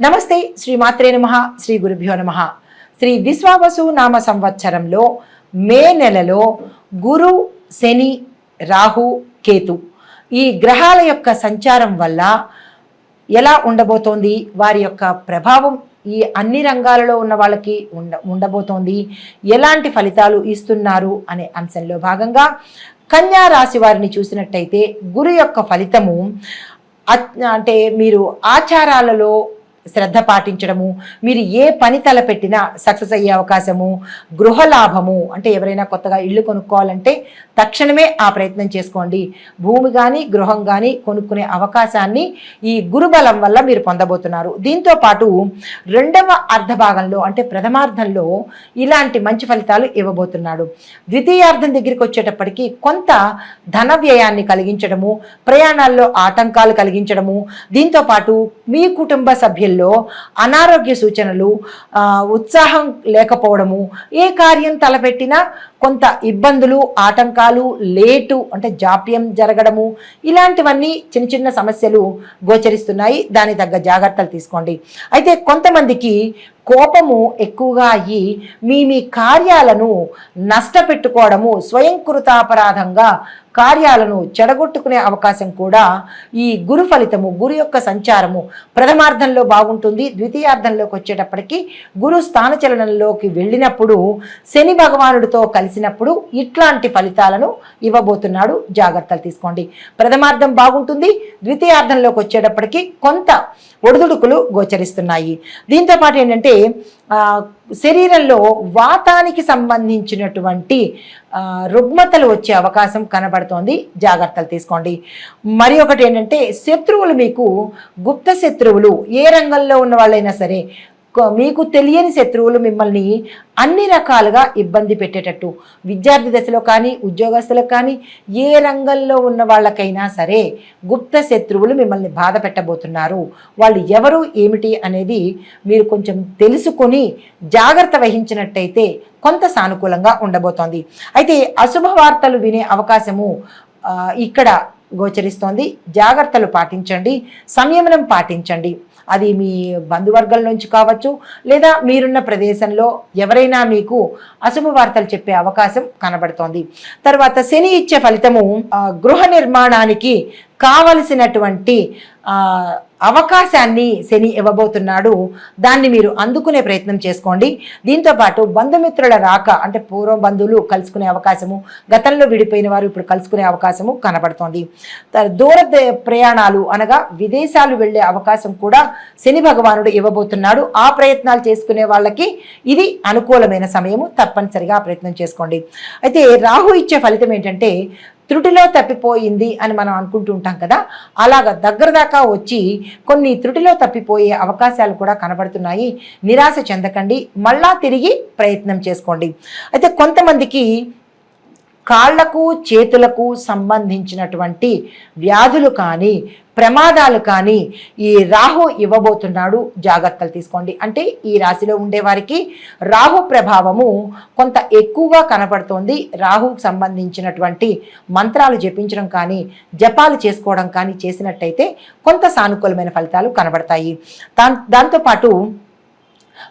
నమస్తే శ్రీ మాత్రే నమ శ్రీ గురుభ్యో నమ. శ్రీ విశ్వావసు నామ సంవత్సరంలో మే నెలలో గురు శని రాహు కేతు ఈ గ్రహాల యొక్క సంచారం వల్ల ఎలా ఉండబోతోంది? వారి యొక్క ప్రభావం ఈ అన్ని రంగాలలో ఉన్న వాళ్ళకి ఉండ ఉండబోతోంది. ఎలాంటి ఫలితాలు ఇస్తున్నారు అనే అంశంలో భాగంగా కన్యా రాశి వారిని చూసినట్టయితే గురు యొక్క ఫలితము అంటే మీరు ఆచారాలలో శ్రద్ధ పాటించడము మీరు ఏ పని తలపెట్టినా సక్సెస్ అయ్యే అవకాశము గృహ లాభము అంటే ఎవరైనా కొత్తగా ఇల్లు కొనుక్కోవాలంటే తక్షణమే ఆ ప్రయత్నం చేసుకోండి. భూమి కానీ గృహం కానీ కొనుక్కునే అవకాశాన్ని ఈ గురుబలం వల్ల మీరు పొందబోతున్నారు. దీంతో పాటు రెండవ అర్ధభాగంలో అంటే ప్రథమార్థంలో ఇలాంటి మంచి ఫలితాలు ఇవ్వబోతున్నాడు. ద్వితీయార్థం దగ్గరికి వచ్చేటప్పటికి కొంత ధన వ్యయాన్ని కలిగించడము ప్రయాణాల్లో ఆటంకాలు కలిగించడము దీంతో పాటు మీ కుటుంబ సభ్యులు సభ్యుల్లో అనారోగ్య సూచనలు ఉత్సాహం లేకపోవడము ఏ కార్యం తలపెట్టినా కొంత ఇబ్బందులు ఆటంకాలు లేటు అంటే జాప్యం జరగడము ఇలాంటివన్నీ చిన్న చిన్న సమస్యలు గోచరిస్తున్నాయి. దాని తగ్గ జాగ్రత్తలు తీసుకోండి. అయితే కొంతమందికి కోపము ఎక్కువగా అయ్యి మీ మీ కార్యాలను నష్టపెట్టుకోవడము స్వయంకృతాపరాధంగా కార్యాలను చెడగొట్టుకునే అవకాశం కూడా ఈ గురు ఫలితము గురు యొక్క సంచారము ప్రథమార్థంలో బాగుంటుంది. ద్వితీయార్థంలోకి వచ్చేటప్పటికి గురు స్థానచలనంలోకి వెళ్ళినప్పుడు శని భగవానుడితో కలిసినప్పుడు ఇట్లాంటి ఫలితాలను ఇవ్వబోతున్నాడు. జాగ్రత్తలు తీసుకోండి. ప్రథమార్థం బాగుంటుంది. ద్వితీయార్థంలోకి వచ్చేటప్పటికి కొంత ఒడిదుడుకులు గోచరిస్తున్నాయి. దీంతో పాటు ఏంటంటే శరీరంలో వాతానికి సంబంధించినటువంటి రుగ్మతలు వచ్చే అవకాశం కనబడుతోంది. జాగ్రత్తలు తీసుకోండి. మరి ఒకటి ఏంటంటే శత్రువులు మీకు గుప్త శత్రువులు ఏ రంగంలో ఉన్న వాళ్ళైనా సరే మీకు తెలియని శత్రువులు మిమ్మల్ని అన్ని రకాలుగా ఇబ్బంది పెట్టేటట్టు. విద్యార్థి దశలో కానీ ఉద్యోగస్తులకు కానీ ఏ రంగంలో ఉన్న వాళ్ళకైనా సరే గుప్త శత్రువులు మిమ్మల్ని బాధ పెట్టబోతున్నారు. వాళ్ళు ఎవరు ఏమిటి అనేది మీరు కొంచెం తెలుసుకొని జాగ్రత్త వహించినట్టయితే కొంత సానుకూలంగా ఉండబోతోంది. అయితే అశుభ వార్తలు వినే అవకాశము ఇక్కడ గోచరిస్తోంది. జాగ్రత్తలు పాటించండి సంయమనం పాటించండి. అది మీ బంధువర్గం నుంచి కావచ్చు లేదా మీరున్న ప్రదేశంలో ఎవరైనా మీకు అశుభ వార్తలు చెప్పే అవకాశం కనబడుతోంది. తర్వాత శని ఇచ్చే ఫలితము గృహ నిర్మాణానికి కావలసినటువంటి అవకాశాన్ని శని ఇవ్వబోతున్నాడు. దాన్ని మీరు అందుకునే ప్రయత్నం చేసుకోండి. దీంతో పాటు బంధుమిత్రుల రాక అంటే పూర్వ బంధువులు కలుసుకునే అవకాశము గతంలో విడిపోయిన వారు ఇప్పుడు కలుసుకునే అవకాశము కనబడుతోంది. దూర ద- ప్రయాణాలు అనగా విదేశాలు వెళ్ళే అవకాశం కూడా శని భగవానుడు ఇవ్వబోతున్నాడు. ఆ ప్రయత్నాలు చేసుకునే వాళ్ళకి ఇది అనుకూలమైన సమయము. తప్పనిసరిగా ప్రయత్నం చేసుకోండి. అయితే రాహు ఇచ్చే ఫలితం ఏంటంటే త్రుటిలో తప్పిపోయింది అని మనం అనుకుంటూ ఉంటాం కదా. అలాగ దగ్గర దాకా వచ్చి కొన్ని త్రుటిలో తప్పిపోయే అవకాశాలు కూడా కనబడుతున్నాయి. నిరాశ చెందకండి. మళ్ళా తిరిగి ప్రయత్నం చేసుకోండి. అయితే కొంతమందికి కాళ్ళకు చేతులకు సంబంధించినటువంటి వ్యాధులు కానీ ప్రమాదాలు కానీ ఈ రాహు ఇవ్వబోతున్నాడు. జాగ్రత్తలు తీసుకోండి. అంటే ఈ రాశిలో ఉండేవారికి రాహు ప్రభావము కొంత ఎక్కువగా కనపడుతోంది. రాహుకు సంబంధించినటువంటి మంత్రాలు జపించడం కానీ జపాలు చేసుకోవడం కానీ చేసినట్టయితే కొంత సానుకూలమైన ఫలితాలు కనబడతాయి. దా దాంతోపాటు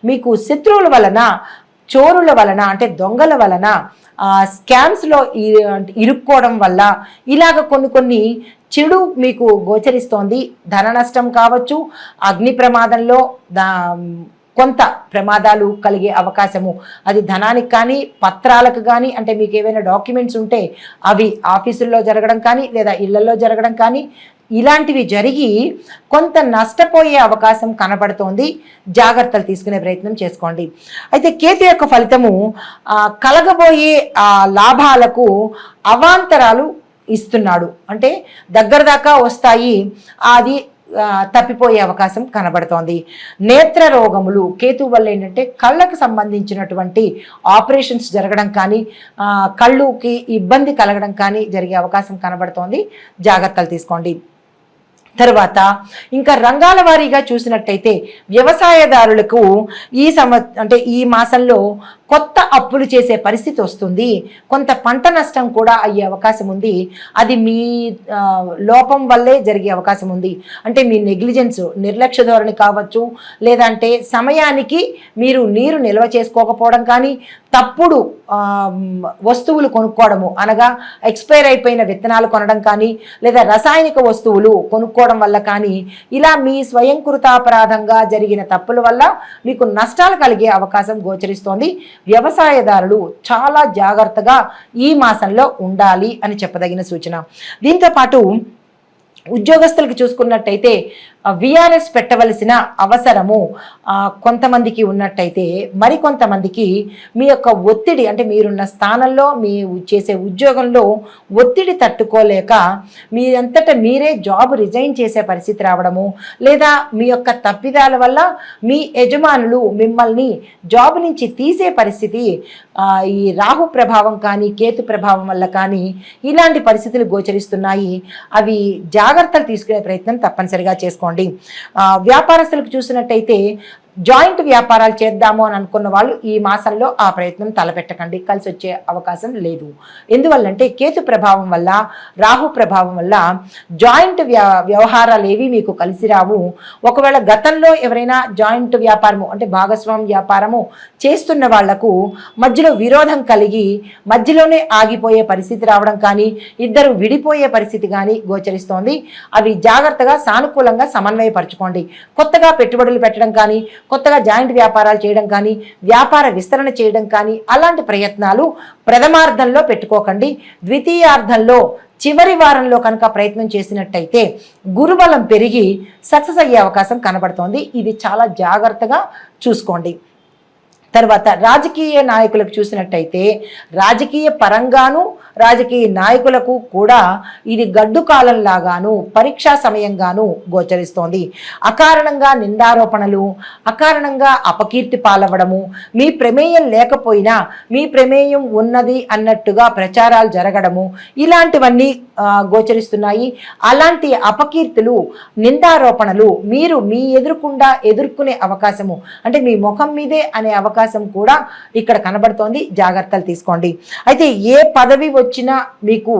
మీకు శత్రువుల వలన చోరుల వలన అంటే దొంగల వలన స్కామ్స్లో ఇరుక్కోవడం వల్ల ఇలాగ కొన్ని కొన్ని చెడు మీకు గోచరిస్తోంది. ధన నష్టం కావచ్చు అగ్ని ప్రమాదంలో దా కొంత ప్రమాదాలు కలిగే అవకాశము. అది ధనానికి కానీ పత్రాలకు కానీ అంటే మీకు ఏవైనా డాక్యుమెంట్స్ ఉంటే అవి ఆఫీసుల్లో జరగడం కానీ లేదా ఇళ్ళలో జరగడం కానీ ఇలాంటివి జరిగి కొంత నష్టపోయే అవకాశం కనబడుతోంది. జాగ్రత్తలు తీసుకునే ప్రయత్నం చేసుకోండి. అయితే కేతు యొక్క ఫలితము కలగబోయే ఆ లాభాలకు అవాంతరాలు ఇస్తున్నాడు. అంటే దగ్గర దాకా వస్తాయి. అది తప్పిపోయే అవకాశం కనబడుతోంది. నేత్ర రోగములు కేతు వల్ల ఏంటంటే కళ్ళకు సంబంధించినటువంటి ఆపరేషన్స్ జరగడం కానీ కళ్ళుకి ఇబ్బంది కలగడం కానీ జరిగే అవకాశం కనబడుతోంది. జాగ్రత్తలు తీసుకోండి. తర్వాత ఇంకా రంగాల వారీగా చూసినట్టయితే వ్యవసాయదారులకు ఈ సంవ అంటే ఈ మాసంలో కొత్త అప్పులు చేసే పరిస్థితి వస్తుంది. కొంత పంట నష్టం కూడా అయ్యే అవకాశం ఉంది. అది మీ లోపం వల్లే జరిగే అవకాశం ఉంది. అంటే మీ నెగ్లిజెన్స్ నిర్లక్ష్య ధోరణి కావచ్చు లేదంటే సమయానికి మీరు నీరు నిల్వ చేసుకోకపోవడం కానీ తప్పుడు వస్తువులు కొనుక్కోవడము అనగా ఎక్స్పైర్ అయిపోయిన విత్తనాలు కొనడం కానీ లేదా రసాయనిక వస్తువులు కొనుక్కోవడం వల్ల కానీ ఇలా మీ స్వయంకృతాపరాధంగా జరిగిన తప్పుల వల్ల మీకు నష్టాలు కలిగే అవకాశం గోచరిస్తోంది. వ్యవసాయదారులు చాలా జాగ్రత్తగా ఈ మాసంలో ఉండాలి అని చెప్పదగిన సూచన. దీంతో పాటు ఉద్యోగస్తులకు చూసుకున్నట్టయితే విఆర్ఎస్ పెట్టవలసిన అవసరము కొంతమందికి ఉన్నట్టయితే మరికొంతమందికి మీ యొక్క ఒత్తిడి అంటే మీరున్న స్థానంలో మీ చేసే ఉద్యోగంలో ఒత్తిడి తట్టుకోలేక మీరంతట మీరే జాబ్ రిజైన్ చేసే పరిస్థితి రావడము లేదా మీ యొక్క తప్పిదాల వల్ల మీ యజమానులు మిమ్మల్ని జాబ్ నుంచి తీసే పరిస్థితి ఈ రాహు ప్రభావం కానీ కేతు ప్రభావం వల్ల కానీ ఇలాంటి పరిస్థితులు గోచరిస్తున్నాయి. అవి జాగ్రత్తలు తీసుకునే ప్రయత్నం తప్పనిసరిగా చేసుకోండి. ఆ, వ్యాపారస్తులకు చూసినట్టయితే జాయింట్ వ్యాపారాలు చేద్దాము అని అనుకున్న వాళ్ళు ఈ మాసంలో ఆ ప్రయత్నం తలపెట్టకండి. కలిసి వచ్చే అవకాశం లేదు. ఎందువల్లంటే కేతు ప్రభావం వల్ల రాహు ప్రభావం వల్ల జాయింట్ వ్యవహారాలు ఏవి మీకు కలిసి రావు. ఒకవేళ గతంలో ఎవరైనా జాయింట్ వ్యాపారము అంటే భాగస్వామ్య వ్యాపారము చేస్తున్న వాళ్ళకు మధ్యలో విరోధం కలిగి మధ్యలోనే ఆగిపోయే పరిస్థితి రావడం కానీ ఇద్దరు విడిపోయే పరిస్థితి కానీ గోచరిస్తోంది. అవి జాగ్రత్తగా సానుకూలంగా సమన్వయపరచుకోండి. కొత్తగా పెట్టుబడులు పెట్టడం కానీ కొత్తగా జాయింట్ వ్యాపారాలు చేయడం కానీ వ్యాపార విస్తరణ చేయడం కానీ అలాంటి ప్రయత్నాలు ప్రథమార్థంలో పెట్టుకోకండి. ద్వితీయార్థంలో చివరి వారంలో కనుక ప్రయత్నం చేసినట్టయితే గురుబలం పెరిగి సక్సెస్ అయ్యే అవకాశం కనబడుతోంది. ఇది చాలా జాగ్రత్తగా చూసుకోండి. తర్వాత రాజకీయ నాయకులకు చూసినట్టయితే రాజకీయ పరంగాను రాజకీయ నాయకులకు కూడా ఇది గడ్డు కాలంలాగాను పరీక్షా సమయంగాను గోచరిస్తోంది. అకారణంగా నిందారోపణలు అకారణంగా అపకీర్తి పాలవ్వడము మీ ప్రమేయం లేకపోయినా మీ ప్రమేయం ఉన్నది అన్నట్టుగా ప్రచారాలు జరగడము ఇలాంటివన్నీ గోచరిస్తున్నాయి. అలాంటి అపకీర్తులు నిందారోపణలు మీరు మీ ఎదురుకుండా ఎదుర్కొనే అవకాశము అంటే మీ ముఖం మీదే అనే అవకాశం కూడా ఇక్కడ కనబడుతోంది. జాగ్రత్తలు తీసుకోండి. అయితే ఏ పదవి వచ్చినా మీకు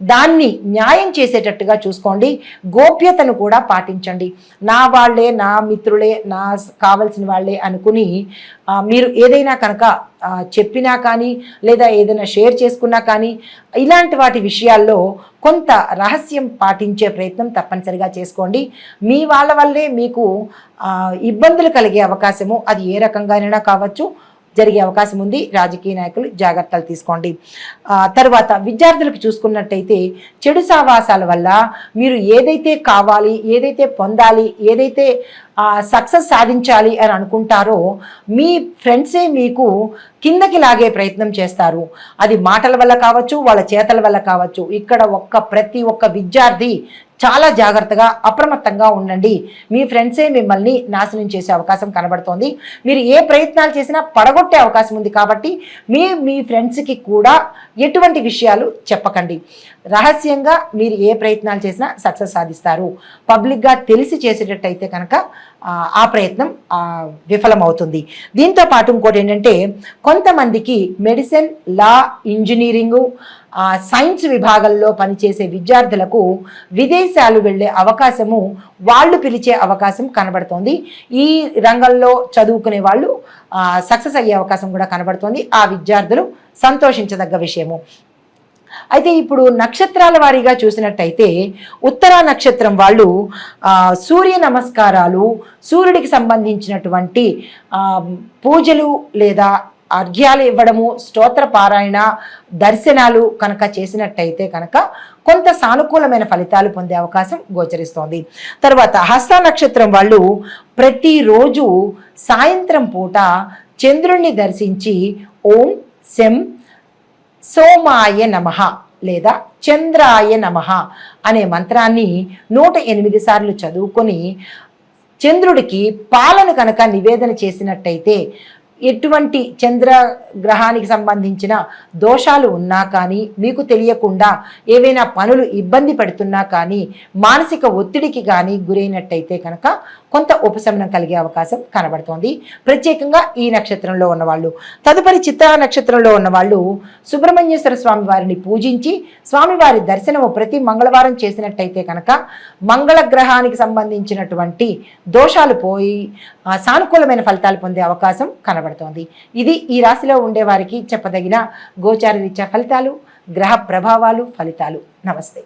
దాన్ని న్యాయం చేసేటట్టుగా చూసుకోండి. గోప్యతను కూడా పాటించండి. నా వాళ్ళే నా మిత్రులే నా కావలసిన వాళ్ళే అనుకుని మీరు ఏదైనా కనుక చెప్పినా కానీ లేదా ఏదైనా షేర్ చేసుకున్నా కానీ ఇలాంటి వాటి విషయాల్లో కొంత రహస్యం పాటించే ప్రయత్నం తప్పనిసరిగా చేసుకోండి. మీ వాళ్ళ వల్లే మీకు ఇబ్బందులు కలిగే అవకాశము అది ఏ రకంగానైనా కావచ్చు. జరిగే అవకాశం ఉంది. రాజకీయ నాయకులు జాగ్రత్తలు తీసుకోండి. తర్వాత విద్యార్థులకు చూసుకున్నట్టయితే చెడు సావాసాల వల్ల మీరు ఏదైతే కావాలి ఏదైతే పొందాలి ఏదైతే సక్సెస్ సాధించాలి అని అనుకుంటారో మీ ఫ్రెండ్సే మీకు కిందకి లాగే ప్రయత్నం చేస్తారు. అది మాటల వల్ల కావచ్చు వాళ్ళ చేతల వల్ల కావచ్చు. ఇక్కడ ఒక్క ప్రతి ఒక్క విద్యార్థి చాలా జాగ్రత్తగా అప్రమత్తంగా ఉండండి. మీ ఫ్రెండ్సే మిమ్మల్ని నాశనం చేసే అవకాశం కనబడుతోంది. మీరు ఏ ప్రయత్నాలు చేసినా పడగొట్టే అవకాశం ఉంది కాబట్టి మీ మీ ఫ్రెండ్స్కి కూడా ఎటువంటి విషయాలు చెప్పకండి. రహస్యంగా మీరు ఏ ప్రయత్నాలు చేసినా సక్సెస్ సాధిస్తారు. పబ్లిక్గా తెలిసి చేసేటట్టయితే కనుక ఆ, ప్రయత్నం విఫలమవుతుంది. దీంతో పాటు ఇంకోటి ఏంటంటే కొంతమందికి మెడిసిన్ లా ఇంజనీరింగు సైన్స్ విభాగంలో పనిచేసే విద్యార్థులకు విదేశాలు వెళ్ళే అవకాశము వాళ్ళు పిలిచే అవకాశం కనబడుతోంది. ఈ రంగంలో చదువుకునే వాళ్ళు సక్సెస్ అయ్యే అవకాశం కూడా కనబడుతోంది. ఆ విద్యార్థులు సంతోషించదగ్గ విషయము. అయితే ఇప్పుడు నక్షత్రాల వారీగా చూసినట్టయితే ఉత్తరా నక్షత్రం వాళ్ళు సూర్య నమస్కారాలు సూర్యుడికి సంబంధించినటువంటి పూజలు లేదా అర్ఘ్యాలు ఇవ్వడము స్తోత్ర పారాయణ దర్శనాలు కనుక చేసినట్టయితే కనుక కొంత సానుకూలమైన ఫలితాలు పొందే అవకాశం గోచరిస్తోంది. తర్వాత హస్త నక్షత్రం వాళ్ళు ప్రతిరోజు సాయంత్రం పూట చంద్రుణ్ణి దర్శించి ఓం శం సోమాయ నమ లేదా చంద్రాయ నమ అనే మంత్రాన్ని నూట ఎనిమిది సార్లు చదువుకొని చంద్రుడికి పాలను కనుక నివేదన చేసినట్టయితే ఎటువంటి చంద్ర గ్రహానికి సంబంధించిన దోషాలు ఉన్నా కానీ మీకు తెలియకుండా ఏవైనా పనులు ఇబ్బంది పడుతున్నా కానీ మానసిక ఒత్తిడికి కానీ గురైనట్టయితే కనుక కొంత ఉపశమనం కలిగే అవకాశం కనబడుతోంది. ప్రత్యేకంగా ఈ నక్షత్రంలో ఉన్నవాళ్ళు తదుపరి చిత్తా నక్షత్రంలో ఉన్నవాళ్ళు సుబ్రహ్మణ్యేశ్వర స్వామి వారిని పూజించి స్వామివారి దర్శనము ప్రతి మంగళవారం చేసినట్టయితే కనుక మంగళ గ్రహానికి సంబంధించినటువంటి దోషాలు పోయి సానుకూలమైన ఫలితాలు పొందే అవకాశం కనబడుతోంది. ఇది ఈ రాశిలో ఉండే వారికి చెప్పదగిన గోచార రీత్యా ఫలితాలు గ్రహ ప్రభావాలు ఫలితాలు. నమస్తే.